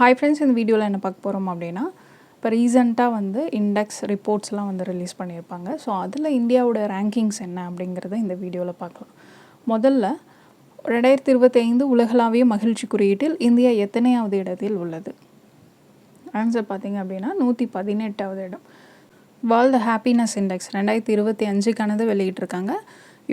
Hi friends இந்த வீடியோவில் என்ன பார்க்க போகிறோம் அப்படின்னா இப்போ ரீசெண்டாக வந்து இண்டெக்ஸ் ரிப்போர்ட்ஸ்லாம் வந்து ரிலீஸ் பண்ணியிருப்பாங்க. ஸோ அதில் இந்தியாவோட ரேங்கிங்ஸ் என்ன அப்படிங்கிறத இந்த வீடியோவில் பார்க்கலாம். முதல்ல ரெண்டாயிரத்தி இருபத்தைந்து உலகளாவிய மகிழ்ச்சி குறியீட்டில் இந்தியா எத்தனையாவது இடத்தில் உள்ளது? ஆன்சர் பார்த்தீங்க அப்படின்னா நூற்றி பதினெட்டாவது இடம். வேர்ல்டு ஹாப்பினஸ் இண்டெக்ஸ் ரெண்டாயிரத்தி இருபத்தி அஞ்சுக்கானது வெளியிட்டிருக்காங்க.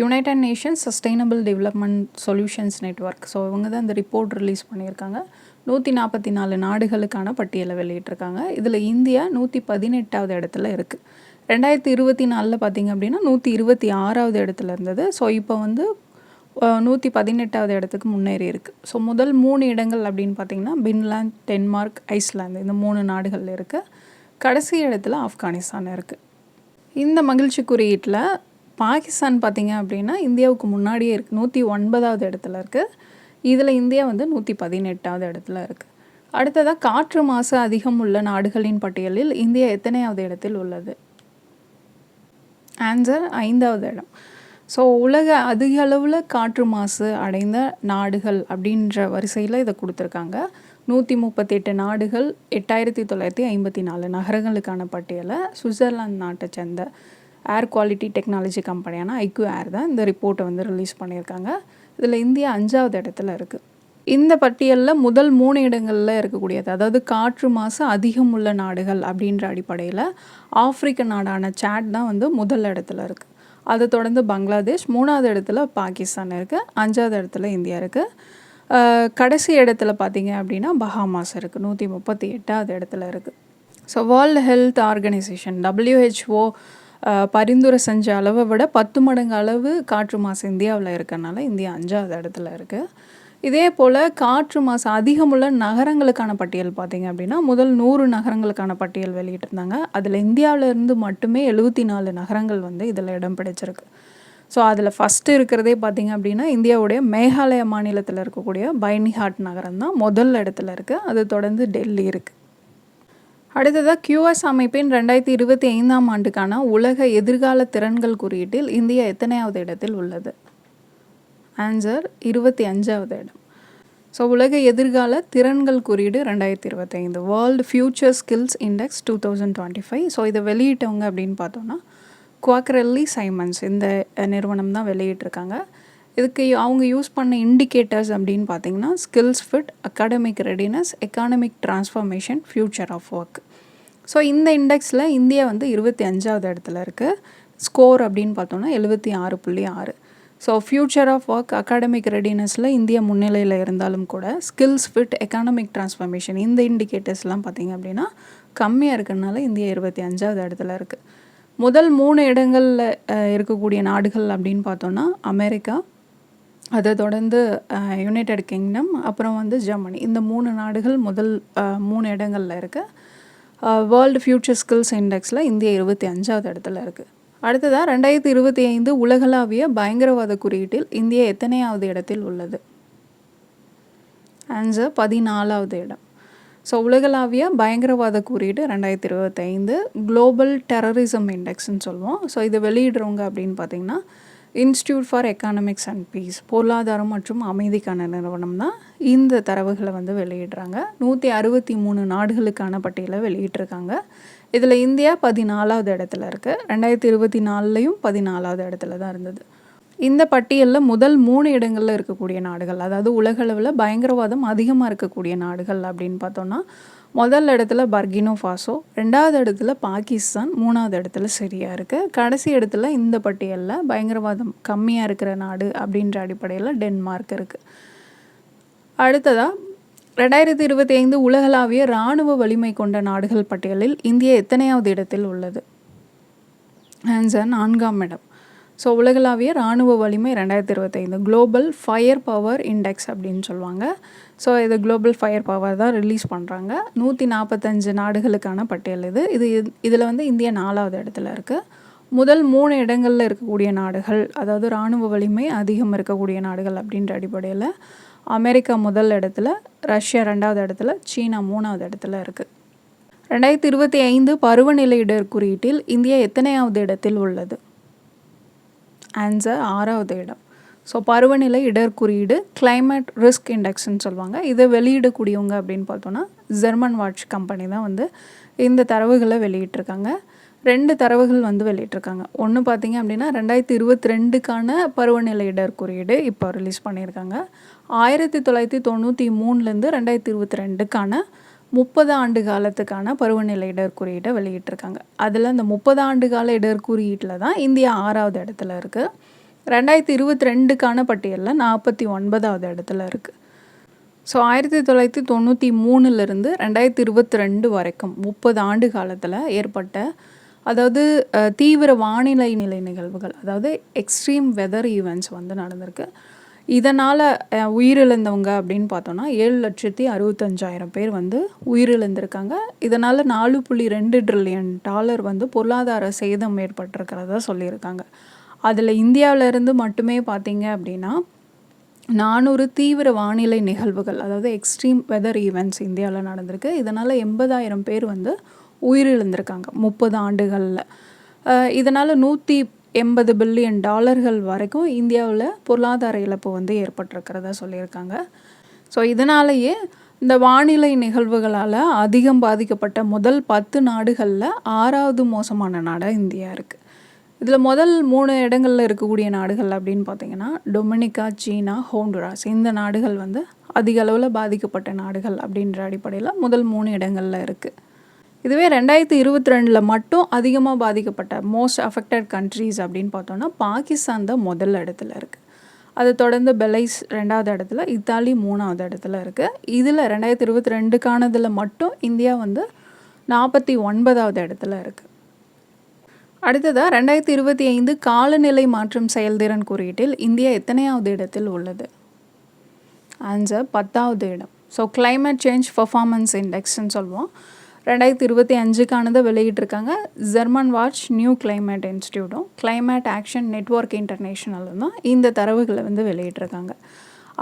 United Nations Sustainable Development Solutions Network so இவங்க தான் இந்த ரிப்போர்ட் ரிலீஸ் பண்ணியிருக்காங்க. நூற்றி நாற்பத்தி நாலு நாடுகளுக்கான பட்டியலை வெளியிட்டிருக்காங்க. இதில் இந்தியா நூற்றி பதினெட்டாவது இடத்துல இருக்குது ரெண்டாயிரத்தி இருபத்தி நாலில் பார்த்திங்க அப்படின்னா நூற்றி இருபத்தி ஆறாவது இடத்துல இருந்தது. ஸோ இப்போ வந்து நூற்றி பதினெட்டாவது இடத்துக்கு முன்னேறி இருக்குது ஸோ முதல் மூணு இடங்கள் அப்படின்னு பார்த்திங்கன்னா பின்லாந்து டென்மார்க் ஐஸ்லாந்து இந்த மூணு நாடுகளில் இருக்குது கடைசி இடத்துல ஆப்கானிஸ்தான் இருக்குது இந்த மகிழ்ச்சி குறியீட்டில் பாகிஸ்தான் பார்த்திங்க அப்படின்னா இந்தியாவுக்கு முன்னாடியே இருக்குது நூற்றி ஒன்பதாவது இடத்துல இருக்குது இதில் இந்தியா வந்து நூற்றி பதினெட்டாவது இடத்துல இருக்குது அடுத்ததாக காற்று மாசு அதிகம் உள்ள நாடுகளின் பட்டியலில் இந்தியா எத்தனையாவது இடத்தில் உள்ளது? ஆன்சர் ஐந்தாவது இடம். ஸோ உலக அதிக அளவில் காற்று மாசு அடைந்த நாடுகள் அப்படின்ற வரிசையில் இதை கொடுத்துருக்காங்க. நூற்றி முப்பத்தெட்டு நாடுகள் எட்டாயிரத்தி தொள்ளாயிரத்தி ஐம்பத்தி நாலு நகரங்களுக்கான பட்டியலை சுவிட்சர்லாந்து நாட்டை சேர்ந்த ஏர் குவாலிட்டி டெக்னாலஜி கம்பெனியான ஐக்யூ ஏர் தான் இந்த ரிப்போர்ட்டை வந்து ரிலீஸ் பண்ணியிருக்காங்க. இதில் இந்தியா அஞ்சாவது இடத்துல இருக்குது இந்த பட்டியலில் முதல் மூணு இடங்களில் இருக்கக்கூடியது அதாவது காற்று மாசு அதிகம் உள்ள நாடுகள் அப்படின்ற அடிப்படையில் ஆப்பிரிக்க நாடான சாட் தான் வந்து முதல் இடத்துல இருக்குது அதை தொடர்ந்து பங்களாதேஷ் மூணாவது இடத்துல பாகிஸ்தான் இருக்குது அஞ்சாவது இடத்துல இந்தியா இருக்குது கடைசி இடத்துல பார்த்தீங்க அப்படின்னா பஹாமாஸ் இருக்குது நூற்றி முப்பத்தி எட்டாவது இடத்துல இருக்குது so World Health Organization WHO பரிந்துரை செஞ்ச அளவை விட பத்து மடங்கு அளவு காற்று மாசு இந்தியாவில் இருக்கனால இந்தியா அஞ்சாவது இடத்துல இருக்குது இதே போல் காற்று மாசு அதிகமுள்ள நகரங்களுக்கான பட்டியல் பார்த்திங்க அப்படின்னா முதல் நூறு நகரங்களுக்கான பட்டியல் வெளியிட்டிருந்தாங்க. அதில் இந்தியாவிலேருந்து மட்டுமே எழுபத்தி நாலு நகரங்கள் வந்து இதில் இடம் பிடிச்சிருக்கு. ஸோ அதில் ஃபஸ்ட்டு இருக்கிறதே பார்த்திங்க அப்படின்னா இந்தியாவுடைய மேகாலய மாநிலத்தில் இருக்கக்கூடிய பைனிஹாட் நகரம் தான் முதல் இடத்துல இருக்குது அது தொடர்ந்து டெல்லி இருக்குது அடுத்ததாக கியூஎஸ் அமைப்பின் ரெண்டாயிரத்தி இருபத்தி ஐந்தாம் ஆண்டுக்கான உலக எதிர்கால திறன்கள் குறியீட்டில் இந்தியா எத்தனையாவது இடத்தில் உள்ளது? ஆன்சர் இருபத்தி அஞ்சாவது இடம். ஸோ உலக எதிர்கால திறன்கள் குறியீடு ரெண்டாயிரத்தி இருபத்தைந்து. World Future Skills Index two thousand twenty five so இதை வெளியிட்டவங்க அப்படின்னு பார்த்தோன்னா குவாக்ரெல்லி சைமன்ஸ் இந்த நிறுவனம் தான் வெளியிட்டிருக்காங்க. இதுக்கு அவங்க யூஸ் பண்ண இண்டிகேட்டர்ஸ் அப்படின்னு பார்த்தீங்கன்னா skills fit academic readiness economic transformation future of work so இந்த இண்டெக்ஸில் இந்தியா வந்து இருபத்தி அஞ்சாவது இடத்துல இருக்குது ஸ்கோர் அப்படின்னு பார்த்தோன்னா எழுபத்தி ஆறு புள்ளி ஆறு. So future of work academic ரெடினஸில் India முன்னிலையில் இருந்தாலும் கூட ஸ்கில்ஸ் ஃபிட் எக்கானமிக் ட்ரான்ஸ்ஃபர்மேஷன் இந்த இண்டிகேட்டர்ஸ்லாம் பார்த்திங்க அப்படின்னா கம்மியாக இருக்கிறதுனால இந்தியா இருபத்தி அஞ்சாவது இடத்துல இருக்குது முதல் மூணு இடங்களில் இருக்கக்கூடிய நாடுகள் அப்படின்னு பார்த்தோன்னா அமெரிக்கா அதை தொடர்ந்து யுனைடெட் கிங்டம் அப்புறம் வந்து ஜெர்மனி இந்த மூணு நாடுகள் முதல் மூணு இடங்களில் இருக்குது வேர்ல்டு ஃப்யூச்சர் ஸ்கில்ஸ் இண்டெக்ஸில் இந்தியா இருபத்தி அஞ்சாவது இடத்துல இருக்குது அடுத்ததாக ரெண்டாயிரத்தி இருபத்தி ஐந்து உலகளாவிய பயங்கரவாத குறியீட்டில் இந்தியா எத்தனையாவது இடத்தில் உள்ளது? ஆன்சர் பதினாலாவது இடம். ஸோ உலகளாவிய பயங்கரவாத குறியீடு ரெண்டாயிரத்தி இருபத்தைந்து குளோபல் டெரரிசம் இண்டெக்ஸ்ன்னு சொல்லுவோம். ஸோ இது வெளியிடுறவங்க அப்படின்னு பார்த்தீங்கன்னா Institute for Economics and Peace பொருளாதாரம் மற்றும் அமைதிக்கான நிறுவனம் தான் இந்த தரவுகளை வந்து வெளியிடுறாங்க. நூற்றி அறுபத்தி மூணு நாடுகளுக்கான பட்டியலை வெளியிட்டிருக்காங்க. இதில் இந்தியா பதினாலாவது இடத்துல இருக்குது ரெண்டாயிரத்தி இருபத்தி நாலுலேயும் பதினாலாவது இடத்துல தான் இருந்தது. இந்த பட்டியலில் முதல் மூணு இடங்களில் இருக்கக்கூடிய நாடுகள் அதாவது உலகளவில் பயங்கரவாதம் அதிகமாக இருக்கக்கூடிய நாடுகள் அப்படின்னு பார்த்தோன்னா முதல் இடத்துல பர்கினோ ஃபாசோ ரெண்டாவது இடத்துல பாகிஸ்தான் மூணாவது இடத்துல சிரியா இருக்குது கடைசி இடத்துல இந்த பட்டியலில் பயங்கரவாதம் கம்மியாக இருக்கிற நாடு அப்படின்ற அடிப்படையில் டென்மார்க் இருக்குது அடுத்ததாக ரெண்டாயிரத்தி இருபத்தி ஐந்து உலகளாவிய இராணுவ வலிமை கொண்ட நாடுகள் பட்டியலில் இந்தியா எத்தனையாவது இடத்தில் உள்ளது? ஆன்சர் நான்காம் இடம். ஸோ உலகளாவிய இராணுவ வலிமை ரெண்டாயிரத்தி இருபத்தைந்து குளோபல் ஃபயர் பவர் இண்டெக்ஸ் அப்படின்னு சொல்லுவாங்க. ஸோ இது குளோபல் ஃபயர் பவர் தான் ரிலீஸ் பண்ணுறாங்க நூற்றி நாற்பத்தஞ்சு நாடுகளுக்கான பட்டியல் இது. இது இதில் வந்து இந்தியா நாலாவது இடத்துல இருக்குது முதல் மூணு இடங்களில் இருக்கக்கூடிய நாடுகள் அதாவது இராணுவ வலிமை அதிகம் இருக்கக்கூடிய நாடுகள் அப்படின்ற அடிப்படையில் அமெரிக்கா முதல் இடத்துல ரஷ்யா ரெண்டாவது இடத்துல சீனா மூணாவது இடத்துல இருக்குது ரெண்டாயிரத்தி இருபத்தி ஐந்து பருவநிலை இடர் குறியீட்டில் இந்தியா எத்தனையாவது இடத்தில் உள்ளது? ஆன்சர் ஆறாவது இடம். ஸோ பருவநிலை இடர் குறியீடு கிளைமேட் ரிஸ்க் இண்டெக்ஸ்ன்னு சொல்லுவாங்க. இதை வெளியிடக்கூடியவங்க அப்படின்னு பார்த்தோன்னா ஜெர்மன் வாட்ச் கம்பெனி தான் வந்து இந்த தரவுகளை வெளியிட்டிருக்காங்க. ரெண்டு தரவுகள் வந்து வெளியிட்டிருக்காங்க. ஒன்று பார்த்தீங்க அப்படின்னா ரெண்டாயிரத்தி இருபத்தி ரெண்டுக்கான பருவநிலை இடர் குறியீடு இப்போ ரிலீஸ் பண்ணியிருக்காங்க. ஆயிரத்தி தொள்ளாயிரத்தி தொண்ணூற்றி மூணுலேருந்து ரெண்டாயிரத்தி இருபத்தி ரெண்டுக்கான முப்பது ஆண்டு காலத்துக்கான பருவநிலை இடர்குறியீட்டை வெளியிட்டிருக்காங்க. அதில் அந்த முப்பது ஆண்டு கால இடர்குறியீட்டில் தான் இந்தியா ஆறாவது இடத்துல இருக்குது ரெண்டாயிரத்தி இருபத்தி ரெண்டுக்கான பட்டியலில் நாற்பத்தி ஒன்பதாவது இடத்துல இருக்குது ஸோ ஆயிரத்தி தொள்ளாயிரத்தி தொண்ணூற்றி மூணுலேருந்து ரெண்டாயிரத்தி இருபத்தி ரெண்டு வரைக்கும் முப்பது ஆண்டு காலத்தில் ஏற்பட்ட அதாவது தீவிர வானிலை நிலை நிகழ்வுகள் அதாவது எக்ஸ்ட்ரீம் வெதர் ஈவெண்ட்ஸ் வந்து நடந்திருக்கு. இதனால் உயிரிழந்தவங்க அப்படின்னு பார்த்தோன்னா ஏழு லட்சத்தி அறுபத்தஞ்சாயிரம் பேர் வந்து உயிரிழந்திருக்காங்க. இதனால் நாலு புள்ளி ரெண்டு ட்ரில்லியன் டாலர் வந்து பொருளாதார சேதம் ஏற்பட்டிருக்கிறதா சொல்லியிருக்காங்க. அதில் இந்தியாவிலேருந்து மட்டுமே பார்த்தீங்க அப்படின்னா நானூறு தீவிர வானிலை நிகழ்வுகள் அதாவது எக்ஸ்ட்ரீம் வெதர் ஈவெண்ட்ஸ் இந்தியாவில் நடந்திருக்கு. இதனால் எண்பதாயிரம் பேர் வந்து உயிரிழந்திருக்காங்க முப்பது ஆண்டுகளில். இதனால் நூற்றி எண்பது பில்லியன் டாலர்கள் வரைக்கும் இந்தியாவில் பொருளாதார இழப்பு வந்து ஏற்பட்டிருக்கிறதா சொல்லியிருக்காங்க. ஸோ இதனாலேயே இந்த வானிலை நிகழ்வுகளால் அதிகம் பாதிக்கப்பட்ட முதல் பத்து நாடுகளில் ஆறாவது மோசமான நாடாக இந்தியா இருக்குது இதில் முதல் மூணு இடங்களில் இருக்கக்கூடிய நாடுகள் அப்படின்னு பார்த்தீங்கன்னா டொமினிக்கா சீனா ஹோண்டுராஸ் இந்த நாடுகள் வந்து அதிக அளவில் பாதிக்கப்பட்ட நாடுகள் அப்படின்ற அடிப்படையில் முதல் மூணு இடங்களில் இருக்குது இதுவே ரெண்டாயிரத்தி இருபத்தி ரெண்டில் மட்டும் அதிகமாக பாதிக்கப்பட்ட மோஸ்ட் அஃபெக்டட் கண்ட்ரீஸ் அப்படின்னு பார்த்தோன்னா பாகிஸ்தான் தான் முதல் இடத்துல இருக்குது அதை தொடர்ந்து பெலைஸ் ரெண்டாவது இடத்துல இத்தாலி மூணாவது இடத்துல இருக்குது இதில் ரெண்டாயிரத்தி இருபத்தி ரெண்டுக்கானதில் மட்டும் இந்தியா வந்து நாற்பத்தி ஒன்பதாவது இடத்துல இருக்குது அடுத்ததாக ரெண்டாயிரத்தி இருபத்தி ஐந்து காலநிலை மாற்றம் செயல்திறன் குறியீட்டில் இந்தியா எத்தனையாவது இடத்தில் உள்ளது? ஆன்சர் பத்தாவது இடம். ஸோ கிளைமேட் சேஞ்ச் பர்ஃபார்மன்ஸ் இண்டெக்ஸ்ன்னு சொல்லுவோம். ரெண்டாயிரத்தி இருபத்தி அஞ்சுக்கானதை வெளியிட்டிருக்காங்க. ஜெர்மன் வாட்ச் நியூ கிளைமேட் இன்ஸ்டியூட்டும் கிளைமேட் ஆக்ஷன் நெட்ஒர்க் இன்டர்நேஷ்னலும் தான் இந்த தரவுகளை வந்து வெளியிட்டிருக்காங்க.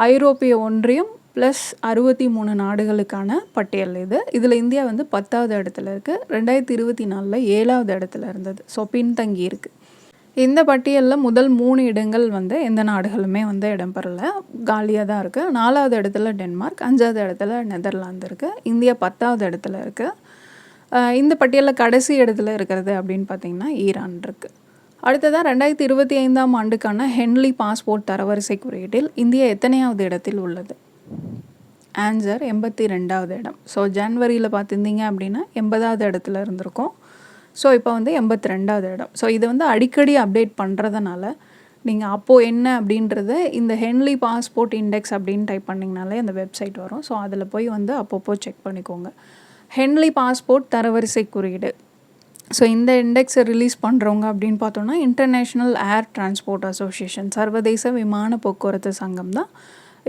ஐரோப்பிய ஒன்றியம் ப்ளஸ் அறுபத்தி மூணு நாடுகளுக்கான பட்டியல் இது. இதில் இந்தியா வந்து பத்தாவது இடத்துல இருக்குது ரெண்டாயிரத்தி இருபத்தி நாலில் ஏழாவது இடத்துல இருந்தது. ஸோ பின்தங்கி இருக்குது இந்த பட்டியலில் முதல் மூணு இடங்கள் வந்து எந்த நாடுகளுமே வந்து இடம்பெறல. காலியாக தான் இருக்குது நாலாவது இடத்துல டென்மார்க் அஞ்சாவது இடத்துல நெதர்லாந்து இருக்குது இந்தியா பத்தாவது இடத்துல இருக்குது இந்த பட்டியலில் கடைசி இடத்துல இருக்கிறது அப்படின்னு பார்த்திங்கன்னா ஈரான் இருக்குது அடுத்ததாக ரெண்டாயிரத்தி இருபத்தி ஐந்தாம் ஆண்டுக்கான ஹென்லி பாஸ்போர்ட் தரவரிசை குறியீட்டில் இந்தியா எத்தனையாவது இடத்தில் உள்ளது? ஆன்சர் எண்பத்தி ரெண்டாவது இடம். ஸோ ஜன்வரியில் பார்த்துருந்தீங்க அப்படின்னா எண்பதாவது இடத்துல இருந்திருக்கோம். ஸோ இப்போ வந்து எண்பத்தி ரெண்டாவது இடம். ஸோ இதை வந்து அடிக்கடி அப்டேட் பண்ணுறதுனால நீங்கள் அப்போது என்ன அப்படின்றத இந்த ஹென்லி பாஸ்போர்ட் இண்டெக்ஸ் அப்படின்னு டைப் பண்ணிங்கனாலே அந்த வெப்சைட் வரும். ஸோ அதில் போய் வந்து அப்பப்போ செக் பண்ணிக்கோங்க. ஹென்லி பாஸ்போர்ட் தரவரிசை குறியீடு. ஸோ இந்த இண்டெக்ஸை ரிலீஸ் பண்ணுறவங்க அப்படின்னு பார்த்தோன்னா இன்டர்நேஷ்னல் ஏர் டிரான்ஸ்போர்ட் அசோசியேஷன் சர்வதேச விமான போக்குவரத்து சங்கம் தான்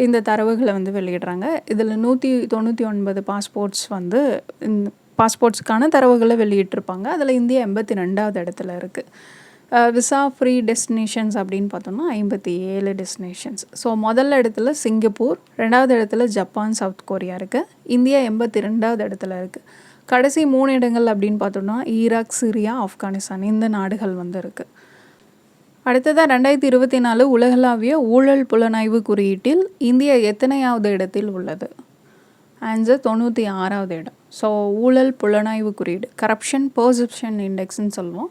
இந்த தரவுகளை வந்து வெளியிடுறாங்க. இதில் நூற்றி தொண்ணூற்றி ஒன்பது பாஸ்போர்ட்ஸ் வந்து இந்த பாஸ்போர்ட்ஸ்க்கான தரவுகளை வெளியிட்டிருப்பாங்க. அதில் இந்தியா எண்பத்தி ரெண்டாவது இடத்துல இருக்குது விசா ஃப்ரீ டெஸ்டினேஷன்ஸ் அப்படின்னு பார்த்தோம்னா ஐம்பத்தி ஏழு டெஸ்டினேஷன்ஸ் ஸோ முதல் இடத்துல சிங்கப்பூர் ரெண்டாவது இடத்துல ஜப்பான் சவுத் கொரியா இருக்குது இந்தியா எண்பத்தி ரெண்டாவது இடத்துல இருக்குது கடைசி மூணு இடங்கள் அப்படின்னு பார்த்தோம்னா ஈராக் சிரியா ஆப்கானிஸ்தான் இந்த நாடுகள் வந்து இருக்குது அடுத்ததாக ரெண்டாயிரத்தி இருபத்தி நாலு உலகளாவிய ஊழல் புலனாய்வு குறியீட்டில் இந்தியா எத்தனையாவது இடத்தில் உள்ளது? ஆன்சர் தொண்ணூற்றி ஆறாவது இடம். ஸோ ஊழல் புலனாய்வு குறியீடு. கரப்ஷன் பர்செப்ஷன் இண்டெக்ஸ்ன்னு சொல்லுவோம்.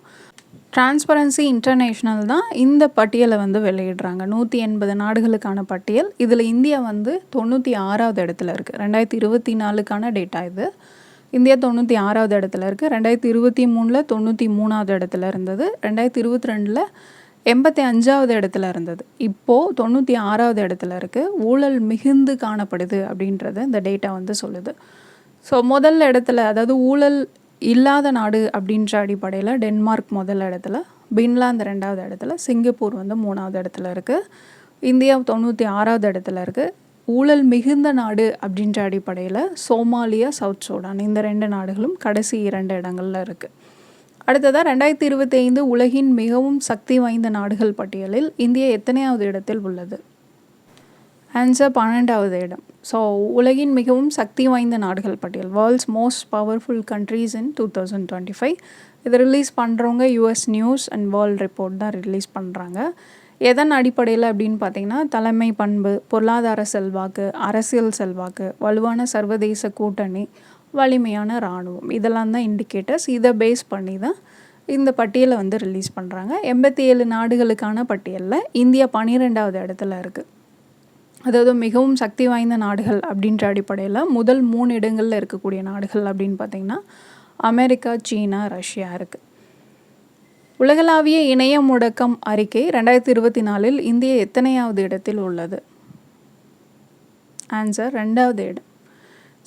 டிரான்ஸ்பரன்சி இன்டர்நேஷ்னல் தான் இந்த பட்டியலை வந்து வெளியிடுறாங்க. நூற்றி எண்பது நாடுகளுக்கான பட்டியல். இதில் இந்தியா வந்து தொண்ணூற்றி ஆறாவது இடத்துல இருக்குது ரெண்டாயிரத்தி இருபத்தி நாலுக்கான டேட்டா இது. இந்தியா தொண்ணூற்றி ஆறாவது இடத்துல இருக்குது ரெண்டாயிரத்தி இருபத்தி மூணில் தொண்ணூற்றி மூணாவது இடத்துல இருந்தது. ரெண்டாயிரத்தி இருபத்தி ரெண்டில் எண்பத்தி அஞ்சாவது இடத்துல இருந்தது. இப்போது தொண்ணூற்றி ஆறாவது இடத்துல இருக்குது ஊழல் மிகுந்து காணப்படுது அப்படின்றத இந்த டேட்டா வந்து சொல்லுது. ஸோ முதல் இடத்துல அதாவது ஊழல் இல்லாத நாடு அப்படின்ற அடிப்படையில் டென்மார்க் முதல் இடத்துல பின்லாந்து ரெண்டாவது இடத்துல சிங்கப்பூர் வந்து மூணாவது இடத்துல இருக்குது இந்தியா தொண்ணூற்றி ஆறாவது இடத்துல இருக்குது ஊழல் மிகுந்த நாடு அப்படின்ற அடிப்படையில் சோமாலியா சவுத் சூடான் இந்த ரெண்டு நாடுகளும் கடைசி இரண்டு இடங்களில் இருக்குது அடுத்ததாக ரெண்டாயிரத்தி இருபத்தி ஐந்து உலகின் மிகவும் சக்தி வாய்ந்த நாடுகள் பட்டியலில் இந்தியா எத்தனையாவது இடத்தில் உள்ளது? ஆன்சர் பன்னெண்டாவது இடம். ஸோ உலகின் மிகவும் சக்தி வாய்ந்த நாடுகள் பட்டியல். World's most powerful countries in two thousand twenty five இதை ரிலீஸ் பண்ணுறவங்க US News and World Report தான் ரிலீஸ் பண்ணுறாங்க எதன் அடிப்படையில் அப்படின்னு பார்த்தீங்கன்னா தலைமை பண்பு பொருளாதார செல்வாக்கு அரசியல் செல்வாக்கு வலுவான சர்வதேச கூட்டணி வலிமையான இராணுவம். இதெல்லாம் தான் இண்டிகேட்டர்ஸ் இதை பேஸ் பண்ணி தான் இந்த பட்டியலை வந்து ரிலீஸ் பண்ணுறாங்க எண்பத்தி ஏழு நாடுகளுக்கான பட்டியலில் இந்தியா பன்னிரெண்டாவது இடத்துல இருக்குது அதாவது மிகவும் சக்தி வாய்ந்த நாடுகள் அப்படின்ற அடிப்படையில் முதல் மூணு இடங்களில் இருக்கக்கூடிய நாடுகள் அப்படின்னு பார்த்திங்கன்னா அமெரிக்கா சீனா ரஷ்யா இருக்குது உலகளாவிய இணைய முடக்கம் அறிக்கை ரெண்டாயிரத்தி இருபத்தி நாலில் இந்தியா எத்தனையாவது இடத்தில் உள்ளது? ஆன்சர் ரெண்டாவது இடம்.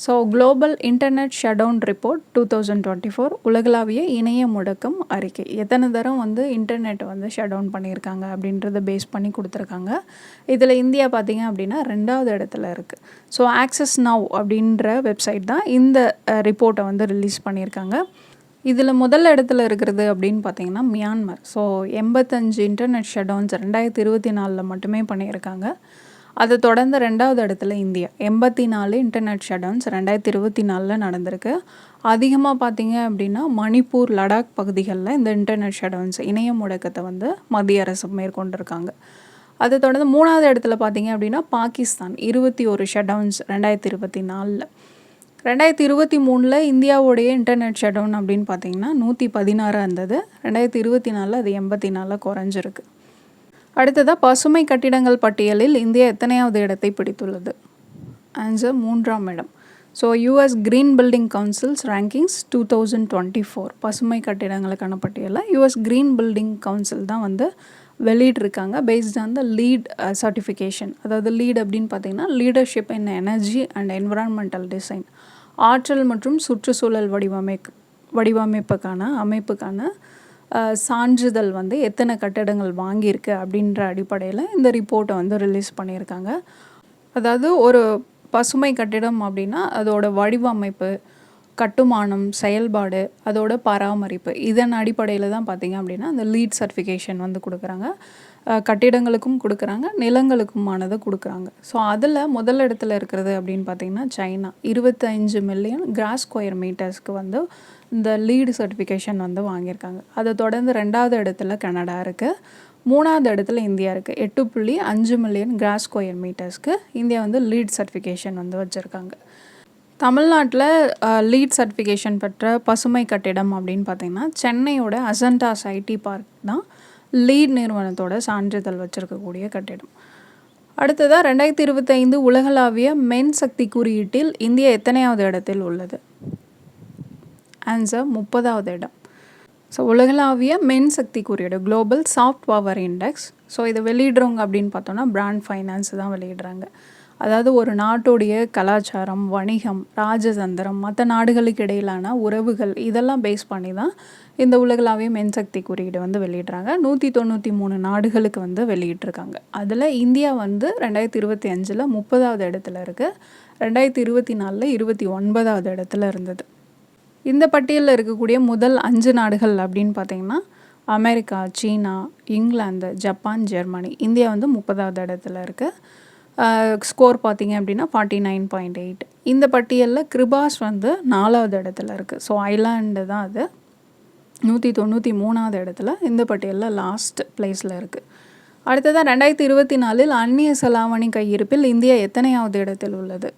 So global internet shutdown report two thousand twenty four உலகளாவிய இணைய முடக்கம் அறிக்கை. எத்தனை தரம் வந்து இன்டர்நெட்டை வந்து ஷட் பண்ணியிருக்காங்க அப்படின்றத பேஸ் பண்ணி கொடுத்துருக்காங்க. இதில் இந்தியா பார்த்திங்க அப்படின்னா ரெண்டாவது இடத்துல இருக்குது ஸோ ஆக்சஸ் நவ் அப்படின்ற வெப்சைட் தான் இந்த ரிப்போர்ட்டை வந்து ரிலீஸ் பண்ணியிருக்காங்க. இதில் முதல் இடத்துல இருக்கிறது அப்படின்னு பார்த்தீங்கன்னா மியான்மர். ஸோ எண்பத்தஞ்சு இன்டர்நெட் ஷட் ரெண்டாயிரத்தி இருபத்தி நாலில் மட்டுமே பண்ணியிருக்காங்க. அதை தொடர்ந்து ரெண்டாவது இடத்துல இந்தியா. எண்பத்தி நாலு இன்டர்நெட் ஷட்டவுன்ஸ் ரெண்டாயிரத்தி இருபத்தி நாலில் நடந்திருக்கு. அதிகமாக பார்த்தீங்க அப்படின்னா மணிப்பூர் லடாக் பகுதிகளில் இந்த இன்டர்நெட் ஷட்டவுன்ஸ் இணைய முடக்கத்தை வந்து மத்திய அரசு மேற்கொண்டிருக்காங்க. அதை தொடர்ந்து மூணாவது இடத்துல பார்த்தீங்க அப்படின்னா பாகிஸ்தான் இருபத்தி ஒரு ஷட்டவுன்ஸ் ரெண்டாயிரத்தி இருபத்தி நாலில் ரெண்டாயிரத்தி இருபத்தி மூணில் இந்தியாவுடைய இன்டர்நெட் ஷட்டவுன் அப்படின்னு பார்த்தீங்கன்னா நூற்றி பதினாறாக இருந்தது. ரெண்டாயிரத்தி இருபத்தி நாலில் அது எண்பத்தி நாலில் குறைஞ்சிருக்கு. அடுத்ததாக பசுமை கட்டிடங்கள் பட்டியலில் இந்தியா எத்தனையாவது இடத்தை பிடித்துள்ளது? ஆன்சர் மூன்றாம் இடம். So US Green Building Councils rankings two thousand twenty four பசுமை கட்டிடங்களுக்கான பட்டியலில் யூஎஸ் க்ரீன் பில்டிங் கவுன்சில் தான் வந்து வெளியிட்ருக்காங்க based on the LEED certification அதாவது லீட் அப்படின்னு பார்த்தீங்கன்னா leadership in energy and environmental design ஆற்றல் மற்றும் சுற்றுச்சூழல் வடிவமை வடிவமைப்புக்கான அமைப்புக்கான சான்றிதழ் வந்து எத்தனை கட்டடங்கள் வாங்கியிருக்கு அப்படின்ற அடிப்படையில் இந்த ரிப்போர்ட்டை வந்து ரிலீஸ் பண்ணியிருக்காங்க. அதாவது ஒரு பசுமை கட்டிடம் அப்படின்னா அதோட வடிவமைப்பு கட்டுமானம் செயல்பாடு அதோட பராமரிப்பு இதன் அடிப்படையில் தான் பார்த்திங்க அப்படின்னா அந்த லீட் சர்டிஃபிகேஷன் வந்து கொடுக்குறாங்க. கட்டிடங்களுக்கும் கொடுக்குறாங்க நிலங்களுக்குமானதை கொடுக்குறாங்க. ஸோ அதில் முதல் இடத்துல இருக்கிறது அப்படின்னு பார்த்திங்கன்னா சைனா. இருபத்தஞ்சு மில்லியன் கிராஸ் ஸ்கொயர் மீட்டர்ஸ்க்கு வந்து இந்த லீடு சர்டிஃபிகேஷன் வந்து வாங்கியிருக்காங்க. அதை தொடர்ந்து ரெண்டாவது இடத்துல கனடா இருக்குது மூணாவது இடத்துல இந்தியா இருக்குது எட்டு புள்ளி அஞ்சு மில்லியன் கிராஸ் ஸ்கொயர் மீட்டர்ஸ்க்கு இந்தியா வந்து லீட் சர்டிஃபிகேஷன் வந்து வச்சுருக்காங்க. தமிழ்நாட்டில் லீட் சர்டிஃபிகேஷன் பெற்ற பசுமை கட்டிடம் அப்படின்னு பார்த்திங்கன்னா சென்னையோட அசன்டாஸ் ஐடி பார்க் தான் லீட் நிறுவனத்தோட சான்றிதழ் வச்சுருக்கக்கூடிய கட்டிடம். அடுத்ததாக ரெண்டாயிரத்தி இருபத்தைந்து உலகளாவிய மென் சக்தி குறியீட்டில் இந்தியா எத்தனையாவது இடத்தில் உள்ளது? ஆன்சர் முப்பதாவது இடம். ஸோ உலகளாவிய மென் சக்தி குறியீடு Global Soft Power Index so இதை வெளியிடுறவங்க அப்படின்னு பார்த்தோன்னா பிராண்ட் ஃபைனான்ஸ் தான் வெளியிடுறாங்க. அதாவது ஒரு நாட்டுடைய கலாச்சாரம் வணிகம் ராஜதந்திரம் மற்ற நாடுகளுக்கு இடையிலான உறவுகள் இதெல்லாம் பேஸ் பண்ணி தான் இந்த உலகளாவிய மென்சக்தி குறியீடு வந்து வெளியிடுறாங்க. நூற்றி தொண்ணூற்றி மூணு நாடுகளுக்கு வந்து வெளியிட்ருக்காங்க அதில் இந்தியா வந்து ரெண்டாயிரத்தி இருபத்தி அஞ்சில் முப்பதாவது இடத்துல இருக்குது ரெண்டாயிரத்தி இருபத்தி நாலில் இருபத்தி ஒன்பதாவது இடத்துல இருந்தது. இந்த பட்டியலில் இருக்கக்கூடிய முதல் அஞ்சு நாடுகள் அப்படின்னு பார்த்தீங்கன்னா அமெரிக்கா சீனா இங்கிலாந்து ஜப்பான் ஜெர்மனி. இந்தியா வந்து முப்பதாவது இடத்துல இருக்குது ஸ்கோர் பார்த்தீங்க அப்படின்னா ஃபார்ட்டி நைன் பாயிண்ட் எயிட் இந்த பட்டியலில் கிருபாஸ் வந்து நாலாவது இடத்துல இருக்குது ஸோ ஐலாண்டு தான் அது. நூற்றி தொண்ணூற்றி மூணாவது இடத்துல இந்த பட்டியலில் லாஸ்ட் பிளேஸில் இருக்குது அடுத்ததாக ரெண்டாயிரத்தி இருபத்தி நாலில் அந்நிய செலாவணி கையிருப்பில் இந்தியா எத்தனையாவது இடத்தில் உள்ளது?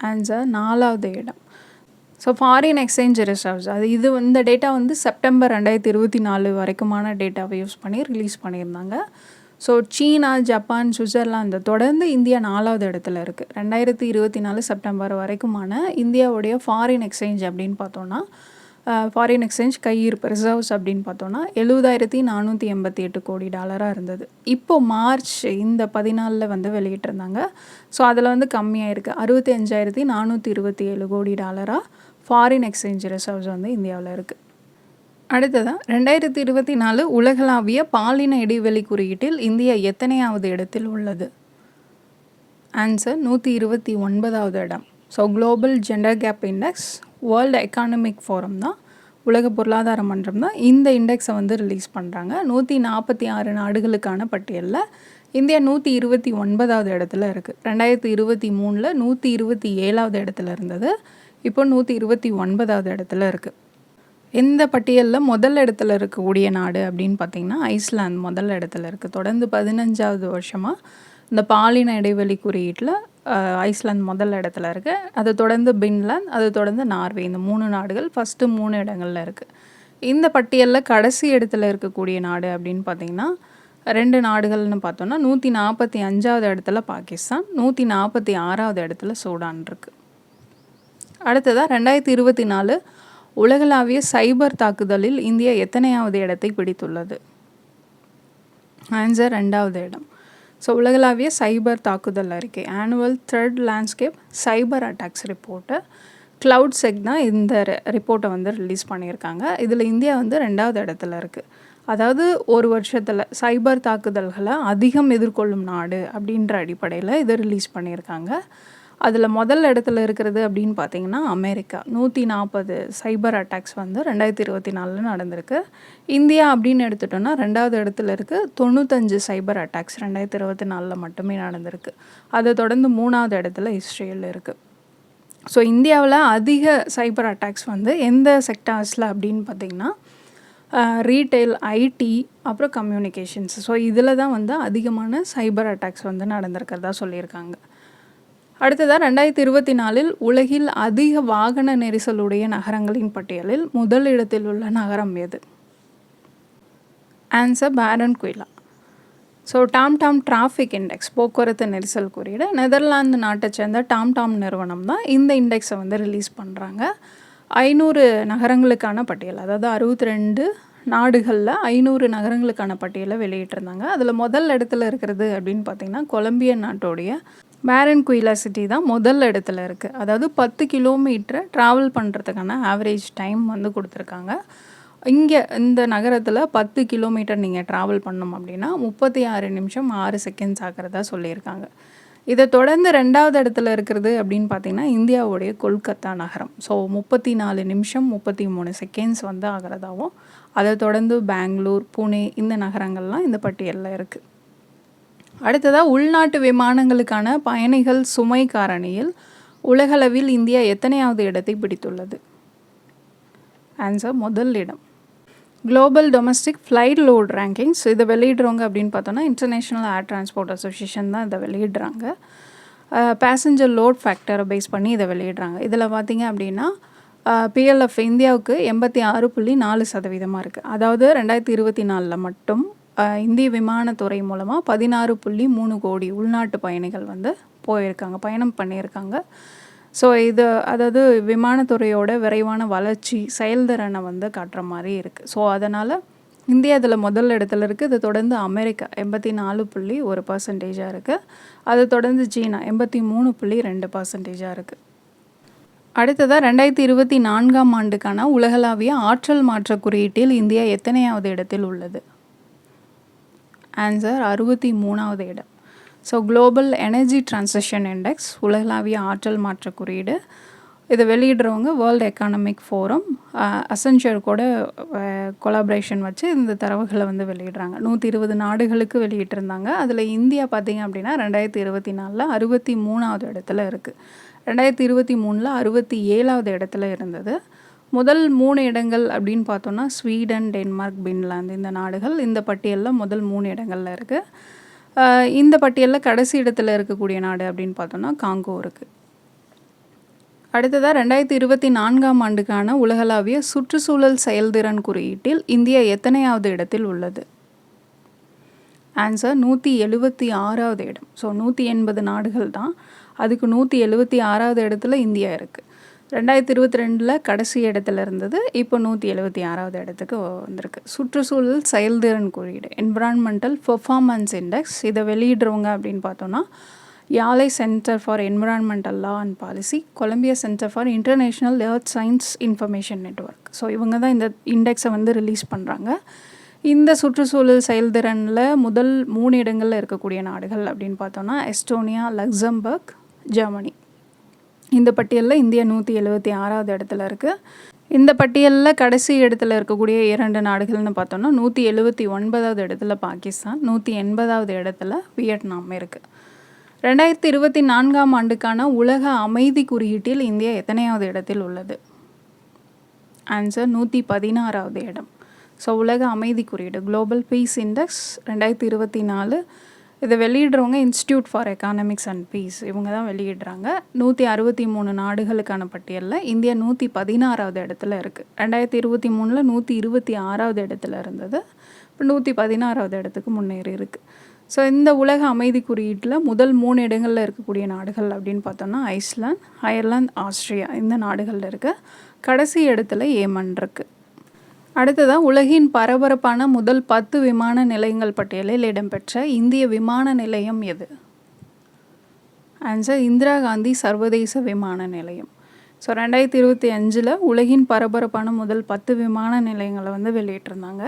ஆன்சர் நாலாவது இடம். ஸோ ஃபாரின் எக்ஸ்சேஞ்ச் ரிசர்வ்ஸ் அது இது இந்த டேட்டா வந்து செப்டம்பர் ரெண்டாயிரத்தி இருபத்தி நாலு வரைக்குமான டேட்டாவை யூஸ் பண்ணி ரிலீஸ் பண்ணியிருந்தாங்க. ஸோ சீனா ஜப்பான் சுவிட்சர்லாந்து தொடர்ந்து இந்தியா நாலாவது இடத்துல இருக்குது ரெண்டாயிரத்தி இருபத்தி நாலு செப்டம்பர் வரைக்குமான இந்தியாவுடைய ஃபாரின் எக்ஸ்சேஞ்ச் அப்படின்னு பார்த்தோன்னா ஃபாரின் எக்ஸ்சேஞ்ச் கையிருப்பு ரிசர்வ்ஸ் அப்படின்னு பார்த்தோன்னா எழுபதாயிரத்தி நானூற்றி எண்பத்தி எட்டு கோடி டாலராக இருந்தது. இப்போது மார்ச் இந்த பதினாலில் வந்து வெளியிட்டிருந்தாங்க. ஸோ அதில் வந்து கம்மியாக இருக்குது அறுபத்தி அஞ்சாயிரத்தி நானூற்றி இருபத்தி ஏழு கோடி டாலராக ஃபாரின் எக்ஸ்சேஞ்ச் ரிசர்வ்ஸ் வந்து இந்தியாவில் இருக்குது அடுத்ததாக ரெண்டாயிரத்தி இருபத்தி நாலு உலகளாவிய பாலின இடைவெளி குறியீட்டில் இந்தியா எத்தனையாவது இடத்தில் உள்ளது? ஆன்சர் நூற்றி இருபத்தி ஒன்பதாவது இடம். So Global Gender Gap Index World Economic Forum தான் உலக பொருளாதார மன்றம் தான் இந்த இண்டெக்ஸை வந்து ரிலீஸ் பண்ணுறாங்க நூற்றி நாற்பத்தி ஆறு நாடுகளுக்கான பட்டியலில் இந்தியா நூற்றி இருபத்தி ஒன்பதாவது இடத்துல இருக்குது ரெண்டாயிரத்தி இருபத்தி மூணில் நூற்றி இருபத்தி ஏழாவது இடத்துல இருந்தது. இப்போ நூற்றி இருபத்தி ஒன்பதாவது இடத்துல இருக்குது இந்த பட்டியலில் முதல் இடத்துல இருக்கக்கூடிய நாடு அப்படின்னு பார்த்தீங்கன்னா ஐஸ்லாந்து முதல் இடத்துல இருக்குது தொடர்ந்து பதினஞ்சாவது வருஷமாக இந்த பாலின இடைவெளி குறியீட்டில் ஐஸ்லாந்து முதல் இடத்துல இருக்குது அதை தொடர்ந்து பின்லாந்து அதை தொடர்ந்து நார்வே. இந்த மூணு நாடுகள் ஃபஸ்ட்டு மூணு இடங்களில் இருக்குது இந்த பட்டியலில் கடைசி இடத்துல இருக்கக்கூடிய நாடு அப்படின்னு பார்த்தீங்கன்னா ரெண்டு நாடுகள்னு பார்த்தோன்னா நூற்றி நாற்பத்தி அஞ்சாவது இடத்துல பாகிஸ்தான் நூற்றி நாற்பத்தி ஆறாவது இடத்துல சூடான் இருக்குது அடுத்ததாக ரெண்டாயிரத்தி இருபத்தி நாலு உலகளாவிய சைபர் தாக்குதலில் இந்தியா எத்தனையாவது இடத்தை பிடித்துள்ளது? ஆன்சர் ரெண்டாவது இடம். ஸோ உலகளாவிய சைபர் தாக்குதல் அறிக்கை. Annual threat landscape cyber attacks report CloudSEK தான் இந்த ரிப்போர்ட்டை வந்து ரிலீஸ் பண்ணியிருக்காங்க. இதில் இந்தியா வந்து ரெண்டாவது இடத்துல இருக்குது அதாவது ஒரு வருஷத்தில் சைபர் தாக்குதல்களை அதிகம் எதிர்கொள்ளும் நாடு அப்படின்ற அடிப்படையில் இதை ரிலீஸ் பண்ணியிருக்காங்க. அதில் முதல் இடத்துல இருக்கிறது அப்படின்னு பார்த்தீங்கன்னா அமெரிக்கா. நூற்றி நாற்பது சைபர் அட்டாக்ஸ் வந்து ரெண்டாயிரத்தி இருபத்தி நாலில் நடந்திருக்கு. இந்தியா அப்படின்னு எடுத்துட்டோன்னா ரெண்டாவது இடத்துல இருக்குது தொண்ணூத்தஞ்சு சைபர் அட்டாக்ஸ் ரெண்டாயிரத்தி இருபத்தி நாலில் மட்டுமே நடந்திருக்கு. அதை தொடர்ந்து மூணாவது இடத்துல இஸ்ரேல் இருக்குது ஸோ இந்தியாவில் அதிக சைபர் அட்டாக்ஸ் வந்து எந்த செக்டார்ஸில் அப்படின்னு பார்த்திங்கன்னா ரீட்டைல் ஐடி அப்புறம் கம்யூனிகேஷன்ஸ் ஸோ இதில் தான் வந்து அதிகமான சைபர் அட்டாக்ஸ் வந்து நடந்திருக்கிறதா சொல்லியிருக்காங்க. அடுத்ததாக ரெண்டாயிரத்தி இருபத்தி நாலில் உலகில் அதிக வாகன நெரிசலுடைய நகரங்களின் பட்டியலில் முதல் இடத்தில் உள்ள நகரம் எது? Answer Barranquilla so TomTom traffic index போக்குவரத்து நெரிசல் குறியீடு நெதர்லாந்து நாட்டை சேர்ந்த டாம் டாம் நிறுவனம் தான் இந்த இண்டெக்ஸை வந்து ரிலீஸ் பண்ணுறாங்க ஐநூறு நகரங்களுக்கான பட்டியல் அதாவது அறுபத்தி ரெண்டு நாடுகளில் ஐநூறு நகரங்களுக்கான பட்டியலை வெளியிட்டிருந்தாங்க. அதில் முதல் இடத்துல இருக்கிறது அப்படின்னு பார்த்திங்கன்னா கொலம்பிய நாட்டோடைய மேரன் குயிலா சிட்டி தான் முதல் இடத்துல இருக்குது அதாவது பத்து கிலோமீட்டர் ட்ராவல் பண்ணுறதுக்கான ஆவரேஜ் டைம் வந்து கொடுத்துருக்காங்க. இங்கே இந்த நகரத்தில் பத்து கிலோமீட்டர் நீங்கள் ட்ராவல் பண்ணோம் அப்படின்னா முப்பத்தி ஆறு நிமிஷம் ஆறு செகண்ட்ஸ் ஆகிறதா சொல்லியிருக்காங்க. இதை தொடர்ந்து ரெண்டாவது இடத்துல இருக்கிறது அப்படின்னு பார்த்தீங்கன்னா இந்தியாவுடைய கொல்கத்தா நகரம். ஸோ முப்பத்தி நாலு நிமிஷம் முப்பத்தி மூணு செகண்ட்ஸ் வந்து ஆகிறதாவும் அதை தொடர்ந்து பெங்களூர் புனே இந்த நகரங்கள்லாம் இந்த பட்டியலில் இருக்குது அடுத்ததாக உள்நாட்டு விமானங்களுக்கான பயணிகள் சுமை காரணியில் உலகளவில் இந்தியா எத்தனையாவது இடத்தை பிடித்துள்ளது? ஆன்சர் முதல் இடம். Global domestic flight load rankings இதை வெளியிடுறவங்க அப்படின்னு பார்த்தோன்னா இன்டர்நேஷ்னல் ஏர் டிரான்ஸ்போர்ட் அசோசியேஷன் தான் இதை வெளியிடுறாங்க. பேசஞ்சர் லோட் ஃபேக்டரை பேஸ் பண்ணி இதை வெளியிடுறாங்க. இதில் பார்த்தீங்க அப்படின்னா பிஎல்எஃப் இந்தியாவுக்கு எண்பத்தி ஆறு புள்ளி நாலு சதவீதமாக இருக்குது அதாவது ரெண்டாயிரத்தி இருபத்தி நாலில் மட்டும் இந்திய விமானத்துறை மூலமாக பதினாறு புள்ளி மூணு கோடி உள்நாட்டு பயணிகள் வந்து போயிருக்காங்க பயணம் பண்ணியிருக்காங்க. ஸோ இது அதாவது விமானத்துறையோட விரைவான வளர்ச்சி செயல்திறனை வந்து காட்டுற மாதிரி இருக்குது ஸோ அதனால் இந்தியா இதில் முதல் இடத்துல இருக்குது இது தொடர்ந்து அமெரிக்கா எண்பத்தி நாலு புள்ளி ஒரு பர்சன்டேஜாக இருக்குது அது தொடர்ந்து சீனா எண்பத்தி மூணு புள்ளி ரெண்டு பர்சன்டேஜாக இருக்குது அடுத்ததாக ரெண்டாயிரத்தி இருபத்தி நான்காம் ஆண்டுக்கான உலகளாவிய ஆற்றல் மாற்ற குறியீட்டில் இந்தியா எத்தனையாவது இடத்தில் உள்ளது? ஆன்சர் அறுபத்தி மூணாவது இடம். So global energy transition index உலகளாவிய ஆற்றல் மாற்ற குறியீடு. இதை வெளியிடுறவங்க வேர்ல்டு எக்கானமிக் ஃபோரம் அசென்ஷர் கூட கொலாபரேஷன் வச்சு இந்த தரவுகளை வந்து வெளியிடுறாங்க. நூற்றி இருபது நாடுகளுக்கு வெளியிட்டிருந்தாங்க. அதில் இந்தியா பார்த்திங்க அப்படின்னா ரெண்டாயிரத்தி இருபத்தி நாலில் அறுபத்தி மூணாவது இடத்துல இருக்குது ரெண்டாயிரத்தி இருபத்தி மூணில் அறுபத்தி ஏழாவது இடத்துல இருந்தது. முதல் மூணு இடங்கள் அப்படின்னு பார்த்தோன்னா ஸ்வீடன் டென்மார்க் பின்லாந்து இந்த நாடுகள். இந்த பட்டியலில் முதல் மூணு இடங்களில் இருக்குது இந்த பட்டியலில் கடைசி இடத்துல இருக்கக்கூடிய நாடு அப்படின்னு பார்த்தோன்னா காங்கோ இருக்குது அடுத்ததாக ரெண்டாயிரத்தி இருபத்தி நான்காம் ஆண்டுக்கான உலகளாவிய சுற்றுச்சூழல் செயல்திறன் குறியீட்டில் இந்தியா எத்தனையாவது இடத்தில் உள்ளது? ஆன்சர் நூற்றி எழுபத்தி ஆறாவது இடம். ஸோ நூற்றி எண்பது நாடுகள் தான். அதுக்கு நூற்றி எழுபத்தி ஆறாவது இடத்துல இந்தியா இருக்குது ரெண்டாயிரத்தி இருபத்தி ரெண்டில் கடைசி இடத்துல இருந்தது. இப்போ நூற்றி எழுபத்தி ஆறாவது இடத்துக்கு வந்திருக்கு. சுற்றுச்சூழல் செயல்திறன் குறியீடு என்விரான்மெண்டல் பெர்ஃபார்மன்ஸ் இண்டெக்ஸ் இதை வெளியிடுறவங்க அப்படின்னு பார்த்தோன்னா Yale Center for Environmental Law and Policy Columbia Center for International Earth Science Information Network so இவங்க தான் இந்த இண்டெக்ஸை வந்து ரிலீஸ் பண்ணுறாங்க இந்த சுற்றுச்சூழல் செயல்திறனில் முதல் மூணு இடங்களில் இருக்கக்கூடிய நாடுகள் அப்படின்னு பார்த்தோன்னா எஸ்டோனியா லக்சம்பர்க் ஜெர்மனி. இந்த பட்டியலில் இந்தியா நூற்றி எழுபத்தி ஆறாவது இடத்துல இருக்குது இந்த பட்டியலில் கடைசி இடத்துல இருக்கக்கூடிய இரண்டு நாடுகள்னு பார்த்தோம்னா நூற்றி எழுபத்தி ஒன்பதாவது இடத்துல பாகிஸ்தான் நூற்றி எண்பதாவது இடத்துல வியட்நாம் இருக்குது ரெண்டாயிரத்தி இருபத்தி நான்காம் ஆண்டுக்கான உலக அமைதி குறியீட்டில் இந்தியா எத்தனையாவது இடத்தில் உள்ளது? ஆன்சர் நூற்றி பதினாறாவது இடம். ஸோ உலக அமைதி குறியீடு குளோபல் பீஸ் இண்டெக்ஸ் ரெண்டாயிரத்தி இருபத்தி நாலு இதை வெளியிடுறவங்க Institute for Economics and Peace இவங்க தான் வெளியிடுறாங்க. நூற்றி அறுபத்தி மூணு நாடுகளுக்கான பட்டியலில் இந்தியா நூற்றி பதினாறாவது இடத்துல இருக்குது ரெண்டாயிரத்தி இருபத்தி மூணில் நூற்றி இருபத்தி ஆறாவது இடத்துல இருந்தது. இப்போ நூற்றி பதினாறாவது இடத்துக்கு முன்னேறி இருக்குது ஸோ இந்த உலக அமைதி குறியீட்டில் முதல் மூணு இடங்களில் இருக்கக்கூடிய நாடுகள் அப்படின்னு பார்த்தோம்னா ஐஸ்லாந்து அயர்லாந்து ஆஸ்திரியா இந்த நாடுகளில் இருக்க. கடைசி இடத்துல ஏமன் இருக்குது அடுத்ததாக உலகின் பரபரப்பான முதல் பத்து விமான நிலையங்கள் பட்டியலில் இடம்பெற்ற இந்திய விமான நிலையம் எது? ஆன்சர் இந்திரா காந்தி சர்வதேச விமான நிலையம். ஸோ ரெண்டாயிரத்தி இருபத்தி அஞ்சில் உலகின் பரபரப்பான முதல் பத்து விமான நிலையங்களை வந்து வெளியிட்டிருந்தாங்க.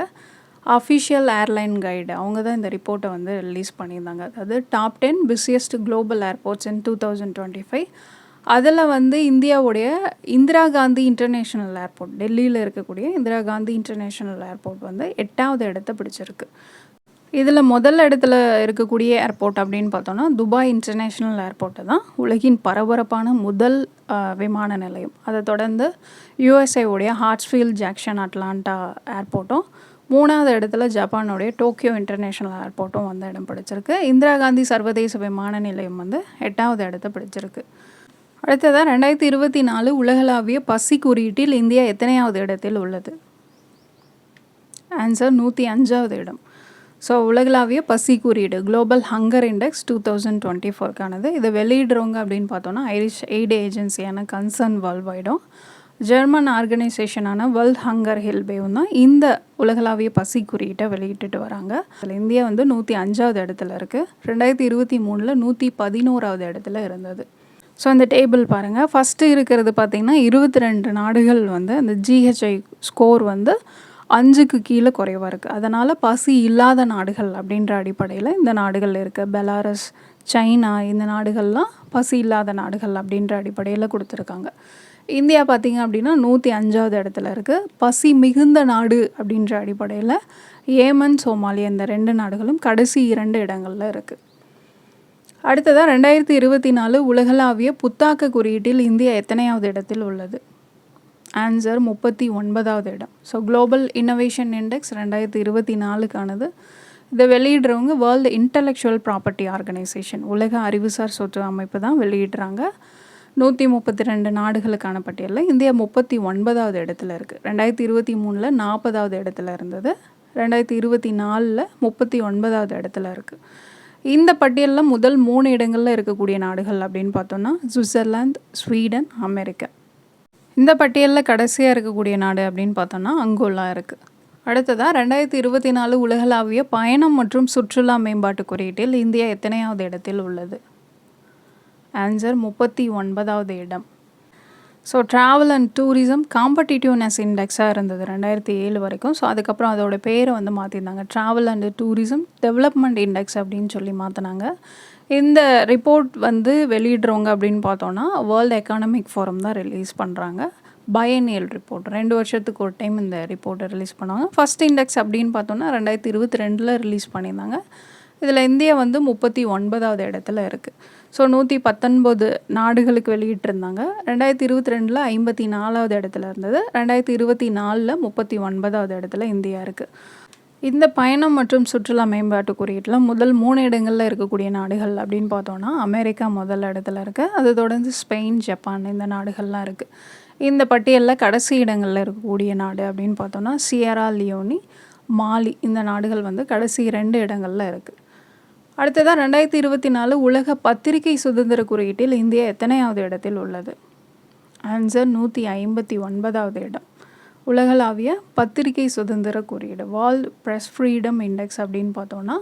அஃபிஷியல் ஏர்லைன் கைடு அவங்க தான் இந்த ரிப்போர்ட்டை வந்து ரிலீஸ் பண்ணியிருந்தாங்க. அதாவது top ten busiest global airports in two thousand twenty five அதில் வந்து இந்தியாவுடைய இந்திரா காந்தி இன்டர்நேஷ்னல் ஏர்போர்ட் டெல்லியில் இருக்கக்கூடிய இந்திரா காந்தி இன்டர்நேஷ்னல் ஏர்போர்ட் வந்து எட்டாவது இடத்த பிடிச்சிருக்கு. இதில் முதல் இடத்துல இருக்கக்கூடிய ஏர்போர்ட் அப்படின்னு பார்த்தோன்னா துபாய் இன்டர்நேஷ்னல் ஏர்போர்ட்டு தான் உலகின் பரபரப்பான முதல் விமான நிலையம். அதை தொடர்ந்து யூஎஸ்ஏவுடைய ஹார்ட்ஸ்ஃபீல்ட் ஜாக்ஷன் அட்லாண்டா ஏர்போர்ட்டும் மூணாவது இடத்துல ஜப்பானுடைய டோக்கியோ இன்டர்நேஷ்னல் ஏர்போர்ட்டும் வந்து இடம் பிடிச்சிருக்கு. இந்திரா காந்தி சர்வதேச விமான நிலையம் வந்து எட்டாவது இடத்த பிடிச்சிருக்கு. அடுத்ததாக ரெண்டாயிரத்தி இருபத்தி நாலு உலகளாவிய பசி குறியீட்டில் இந்தியா எத்தனையாவது இடத்தில் உள்ளது? ஆன்சர் நூற்றி அஞ்சாவது இடம். ஸோ உலகளாவிய பசி குறியீடு Global Hunger Index two thousand twenty ஃபோர்க்கானது இதை வெளியிடுறவங்க அப்படின்னு பார்த்தோன்னா ஐரிஷ் எய்டு ஏஜென்சியான கன்சர்ன் வேர்ல்ட் வைடும் ஜெர்மன் ஆர்கனைசேஷனான வேர்ல்ட் ஹங்கர் ஹெல்பேவும் தான் இந்த உலகளாவிய பசி குறியீட்டை வெளியிட்டுட்டு வராங்க. அதில் இந்தியா வந்து நூற்றி அஞ்சாவது இடத்துல இருக்குது ரெண்டாயிரத்தி இருபத்தி மூணில் நூற்றி பதினோராவது இடத்துல இருந்தது. ஸோ அந்த டேபிள் பாருங்கள் ஃபஸ்ட்டு இருக்கிறது பார்த்திங்கன்னா இருபத்தி ரெண்டு நாடுகள் வந்து அந்த ஜிஹெச்ஐ ஸ்கோர் வந்து அஞ்சுக்கு கீழே குறைவாக இருக்குது அதனால் பசி இல்லாத நாடுகள் அப்படின்ற அடிப்படையில் இந்த நாடுகள் இருக்குது பெலாரஸ் சைனா இந்த நாடுகள்லாம் பசி இல்லாத நாடுகள் அப்படின்ற அடிப்படையில் கொடுத்துருக்காங்க. இந்தியா பார்த்திங்க அப்படின்னா நூற்றி அஞ்சாவது இடத்துல இருக்குது பசி மிகுந்த நாடு அப்படின்ற அடிப்படையில் ஏமன் சோமாலியா இந்த ரெண்டு நாடுகளும் கடைசி இரண்டு இடங்களில் இருக்குது அடுத்ததாக ரெண்டாயிரத்தி இருபத்தி நாலு உலகளாவிய புத்தாக்க குறியீட்டில் இந்தியா எத்தனையாவது இடத்தில் உள்ளது? ஆன்சர் முப்பத்தி ஒன்பதாவது இடம். ஸோ குளோபல் இன்னோவேஷன் இண்டெக்ஸ் ரெண்டாயிரத்தி இருபத்தி நாலுக்கானது. இதை வெளியிடுறவங்க வேர்ல்டு இன்டலெக்சுவல் ப்ராப்பர்ட்டி ஆர்கனைசேஷன் உலக அறிவுசார் சொத்து அமைப்பு தான் வெளியிடுறாங்க. நூற்றி முப்பத்தி ரெண்டு நாடுகளுக்கான பட்டியலில் இந்தியா முப்பத்தி ஒன்பதாவது இடத்துல இருக்குது ரெண்டாயிரத்தி இருபத்தி மூணில் நாற்பதாவது இடத்துல இருந்தது. ரெண்டாயிரத்தி இருபத்தி நாலில் முப்பத்தி ஒன்பதாவது இடத்துல இருக்குது இந்த பட்டியலில் முதல் மூணு இடங்களில் இருக்கக்கூடிய நாடுகள் அப்படின்னு பார்த்தோன்னா சுவிட்சர்லாந்து ஸ்வீடன் அமெரிக்கா. இந்த பட்டியலில் கடைசியாக இருக்கக்கூடிய நாடு அப்படின்னு பார்த்தோன்னா அங்கோலா இருக்குது அடுத்ததாக ரெண்டாயிரத்தி இருபத்தி நாலு உலகளாவிய பயணம் மற்றும் சுற்றுலா மேம்பாட்டு குறியீட்டில் இந்தியா எத்தனையாவது இடத்தில் உள்ளது? ஆன்சர் முப்பத்தி ஒன்பதாவது இடம். So travel and tourism competitiveness இண்டெக்ஸாக இருந்தது ரெண்டாயிரத்தி ஏழு வரைக்கும். ஸோ அதுக்கப்புறம் அதோட பேரை வந்து மாற்றிருந்தாங்க travel and tourism development index அப்படின்னு சொல்லி மாற்றினாங்க இந்த ரிப்போர்ட் வந்து வெளியிடுறவங்க அப்படின்னு பார்த்தோன்னா வேர்ல்டு எக்கானமிக் ஃபோரம் தான் ரிலீஸ் பண்ணுறாங்க பயனியல் ரிப்போர்ட் ரெண்டு வருஷத்துக்கு ஒரு டைம் இந்த ரிப்போர்ட்டை ரிலீஸ் பண்ணுவாங்க. ஃபஸ்ட் இண்டெக்ஸ் அப்படின்னு பார்த்தோன்னா ரெண்டாயிரத்தி இருபத்தி ரெண்டில் ரிலீஸ் பண்ணியிருந்தாங்க. இதில் இந்தியா வந்து முப்பத்தி ஒன்பதாவது இடத்துல இருக்குது ஸோ நூற்றி பத்தொன்பது நாடுகளுக்கு வெளியிட்டிருந்தாங்க. ரெண்டாயிரத்தி இருபத்தி ரெண்டில் ஐம்பத்தி நாலாவது இடத்துல இருந்தது. ரெண்டாயிரத்தி இருபத்தி நாலில் முப்பத்தி ஒன்பதாவது இடத்துல இந்தியா இருக்குது இந்த பயணம் மற்றும் சுற்றுலா மேம்பாட்டு குறியீட்டில் முதல் மூணு இடங்களில் இருக்கக்கூடிய நாடுகள் அப்படின்னு பார்த்தோன்னா அமெரிக்கா முதல் இடத்துல இருக்குது அதை தொடர்ந்து ஸ்பெயின் ஜப்பான் இந்த நாடுகள்லாம் இருக்குது இந்த பட்டியலில் கடைசி இடங்களில் இருக்கக்கூடிய நாடு அப்படின்னு பார்த்தோன்னா சியரா லியோனி மாலி இந்த நாடுகள் வந்து கடைசி ரெண்டு இடங்களில் இருக்குது அடுத்ததாக ரெண்டாயிரத்தி இருபத்தி நாலு உலக பத்திரிகை சுதந்திர குறியீட்டில் இந்தியா எத்தனையாவது இடத்தில் உள்ளது? ஆன்சர் நூற்றி ஐம்பத்தி ஒன்பதாவது இடம். உலகளாவிய பத்திரிகை சுதந்திர குறியீடு வேர்ல்டு ப்ரெஸ் ஃப்ரீடம் இண்டெக்ஸ் அப்படின்னு பார்த்தோன்னா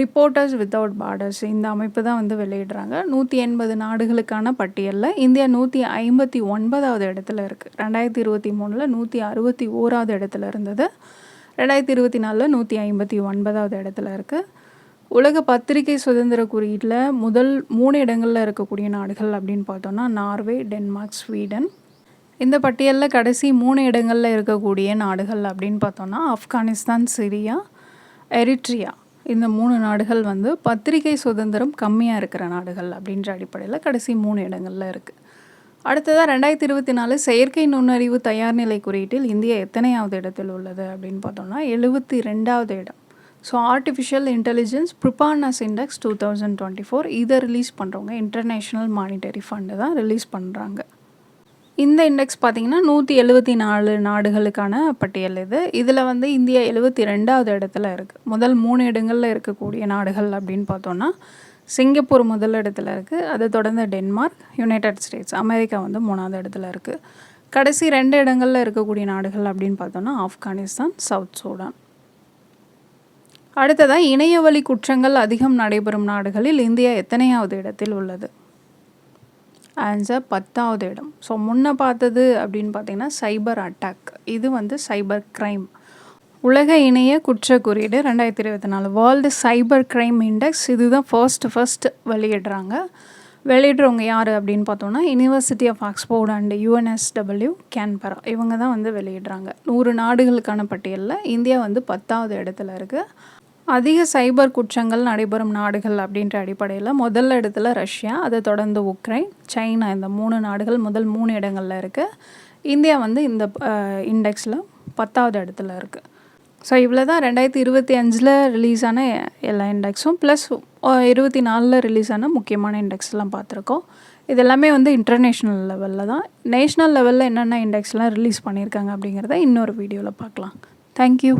ரிப்போர்ட்டர்ஸ் வித்தவுட் பார்டர்ஸ் இந்த அமைப்பு தான் வந்து வெளியிடுறாங்க. நூற்றி எண்பது நாடுகளுக்கான பட்டியலில் இந்தியா நூற்றி ஐம்பத்தி ஒன்பதாவது இடத்துல இருக்குது ரெண்டாயிரத்தி இருபத்தி மூணில் நூற்றி அறுபத்தி ஓராவது இடத்துல இருந்தது. ரெண்டாயிரத்தி இருபத்தி நாலில் நூற்றி ஐம்பத்தி ஒன்பதாவது இடத்துல இருக்குது உலக பத்திரிகை சுதந்திர குறியீட்டில் முதல் மூணு இடங்களில் இருக்கக்கூடிய நாடுகள் அப்படின்னு பார்த்தோன்னா நார்வே டென்மார்க் ஸ்வீடன். இந்த பட்டியலில் கடைசி மூணு இடங்களில் இருக்கக்கூடிய நாடுகள் அப்படின்னு பார்த்தோன்னா ஆப்கானிஸ்தான் சிரியா எரிட்ரியா. இந்த மூணு நாடுகள் வந்து பத்திரிகை சுதந்திரம் கம்மியாக இருக்கிற நாடுகள் அப்படின்ற அடிப்படையில் கடைசி மூணு இடங்களில் இருக்குது அடுத்ததாக ரெண்டாயிரத்தி இருபத்தி நாலு செயற்கை நுண்ணறிவு தயார் நிலை குறியீட்டில் இந்தியா எத்தனையாவது இடத்தில் உள்ளது அப்படின்னு பார்த்தோம்னா எழுபத்தி ரெண்டாவது இடம். So artificial intelligence preparedness index two thousand twenty four இதை ரிலீஸ் பண்ணுறவங்க இன்டர்நேஷ்னல் மானிட்டரி ஃபண்டு தான் ரிலீஸ் பண்ணுறாங்க இந்த இண்டெக்ஸ் பார்த்திங்கன்னா நூற்றி எழுபத்தி நாலு நாடுகளுக்கான பட்டியல் இது. இதில் வந்து இந்தியா எழுபத்தி ரெண்டாவது இடத்துல இருக்குது முதல் மூணு இடங்களில் இருக்கக்கூடிய நாடுகள் அப்படின்னு பார்த்தோன்னா சிங்கப்பூர் முதல் இடத்துல இருக்குது அதை தொடர்ந்து டென்மார்க் யுனைடெட் ஸ்டேட்ஸ் அமெரிக்கா வந்து மூணாவது இடத்துல இருக்குது கடைசி ரெண்டு இடங்களில் இருக்கக்கூடிய நாடுகள் அப்படின்னு பார்த்தோன்னா ஆப்கானிஸ்தான் சவுத் சூடான் அடுத்ததாக இணையவழி குற்றங்கள் அதிகம் நடைபெறும் நாடுகளில் இந்தியா எத்தனையாவது இடத்தில் உள்ளது? ஆன்சர் பத்தாவது இடம். ஸோ முன்ன பார்த்தது அப்படின்னு பார்த்தீங்கன்னா சைபர் அட்டாக் இது வந்து சைபர் க்ரைம் உலக இணைய குற்ற குறியீடு ரெண்டாயிரத்தி இருபத்தி நாலு. வேர்ல்டு சைபர் க்ரைம் இண்டெக்ஸ் இதுதான் ஃபர்ஸ்ட் ஃபர்ஸ்ட் வெளியிடுறாங்க. வெளியிடுறவங்க யார் அப்படின்னு பார்த்தோம்னா University of Oxford and UNSW Canberra இவங்க தான் வந்து வெளியிடுறாங்க. நூறு நாடுகளுக்கான பட்டியலில் இந்தியா வந்து பத்தாவது இடத்துல இருக்குது அதிக சைபர் குற்றங்கள் நடைபெறும் நாடுகள் அப்படின்ற அடிப்படையில் முதல் இடத்துல ரஷ்யா அதை தொடர்ந்து உக்ரைன் சைனா இந்த மூணு நாடுகள் முதல் மூணு இடங்களில் இருக்குது இந்தியா வந்து இந்த இண்டெக்ஸில் பத்தாவது இடத்துல இருக்குது ஸோ இவ்வளோ தான் ரெண்டாயிரத்தி இருபத்தி அஞ்சில் ரிலீஸ் ஆன எல்லா இண்டெக்ஸும் ப்ளஸ் இருபத்தி நாலில் ரிலீஸ் ஆன முக்கியமான இண்டெக்ஸ்லாம் பார்த்துருக்கோம். இது எல்லாமே வந்து இன்டர்நேஷ்னல் லெவலில் தான். நேஷ்னல் லெவலில் என்னென்ன இண்டெக்ஸ்லாம் ரிலீஸ் பண்ணியிருக்காங்க அப்படிங்கிறத இன்னொரு வீடியோவில் பார்க்கலாம். தேங்க்யூ